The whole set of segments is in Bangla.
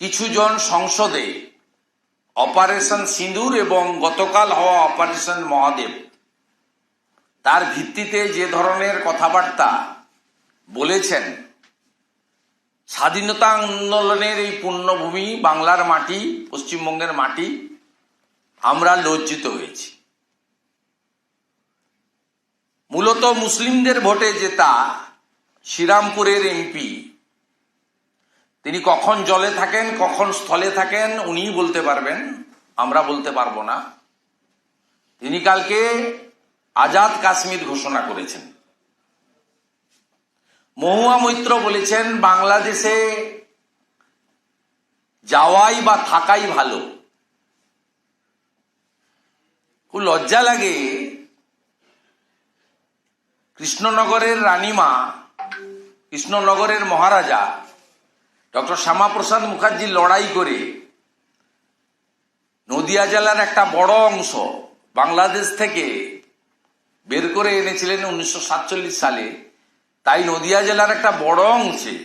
কিছু জন সংসদে অপারেশন সিঁদুর এবং গতকাল হওয়া অপারেশন মহাদেব। তার ভিত্তিতে যে ধরনের কথাবার্তা বলেছেন, স্বাধীনতা আন্দোলনের এই পুণ্যভূমি বাংলার মাটি, পশ্চিমবঙ্গের মাটি, আমরা লজ্জিত হয়েছি। মূলত মুসলিমদের ভোটে জেতা শ্রীরামপুরের এমপি তিনি কখন জলে থাকেন, কখন স্থলে থাকেন, উনিই বলতে পারবেন। আমরা বলতে পারব না। তিনি কালকে আজাদ কাশ্মীর ঘোষণা করেছেন। মহুয়া মৈত্র বলেছেন, বাংলাদেশে যাওয়াই বা থাকাই ভালো। খুব লজ্জা লাগে। কৃষ্ণনগরের রানীমা, কৃষ্ণনগরের মহারাজা ডক্টর শ্যামাপ্রসাদ মুখার্জি লড়াই করে নদিয়া জেলার একটা বড় অংশ বাংলাদেশ থেকে বের করে এনেছিলেন উনিশশো সাতচল্লিশ সালে। তাই নদিয়া জেলার একটা বড় অংশে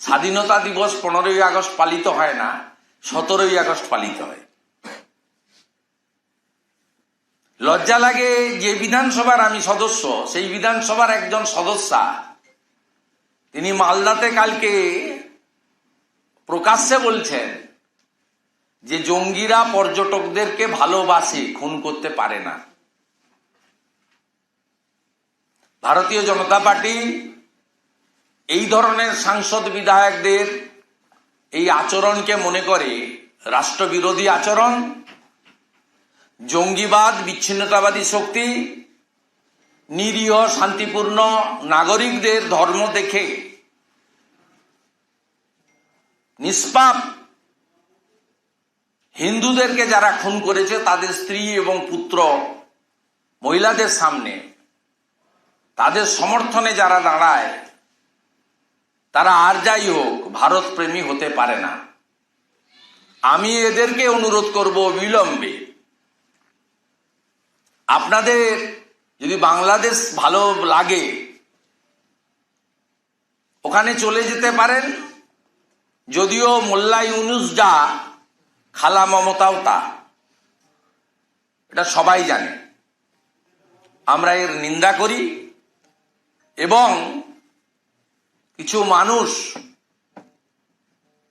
স্বাধীনতা দিবস পনেরোই আগস্ট পালিত হয় না, সতেরোই আগস্ট পালিত হয়। লজ্জা লাগে যে বিধানসভার আমি সদস্য, সেই বিধানসভার একজন সদস্যা, তিনি মালদাতে কালকে প্রকাশ্যে বলছেন যে জঙ্গিরা পর্যটকদেরকে ভালোবাসে, খুন করতে পারে না। ভারতীয় জনতা পার্টি এই ধরনের সাংসদ বিধায়কদের এই আচরণকে মনে করে, রাষ্ট্রবিরোধী আচরণ, জঙ্গিবাদ, বিচ্ছিন্নতাবাদী শক্তি, নিরীহ, শান্তিপূর্ণ নাগরিকদের ধর্ম দেখে নিষ্পাপ। হিন্দুদেরকে যারা খুন করেছে, তাদের স্ত্রী এবং পুত্র মহিলাদের সামনে, তাদের সমর্থনে যারা দাঁড়ায়, তারা আর যাই হোক ভারত প্রেমী হতে পারে না। আমি এদেরকে অনুরোধ করব বিলম্বে। আপনাদের যদি বাংলাদেশ ভালো লাগে, ওখানে চলে যেতে পারেন। যদিও মোল্লা ইউনুস যা, খালা মমতাও তা। এটা সবাই জানে। আমরা এর নিন্দা করি এবং কিছু মানুষ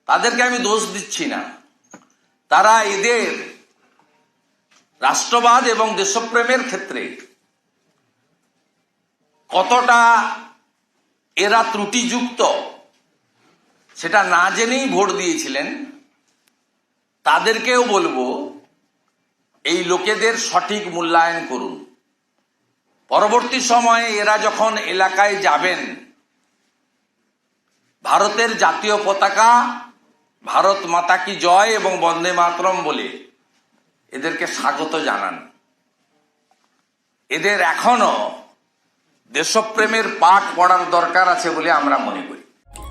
তাদেরকে আমি দোষ দিচ্ছি না। তারা এদের রাষ্ট্রবাদ এবং দেশপ্রেমের ক্ষেত্রে কতটা এরা ত্রুটিযুক্ত সেটা না জেনেই ভোট দিয়েছিলেন, তাদেরকেও বলব, এই লোকেদের সঠিক মূল্যায়ন করুন। পরবর্তী সময়ে এরা যখন এলাকায় যাবেন, ভারতের জাতীয় পতাকা, ভারত মাতা কি জয় এবং বন্দে মাতরম বলে এদেরকে স্বাগত জানান। এদের এখনও দেশপ্রেমের পাঠ পড়ার দরকার আছে বলে আমরা মনে করি।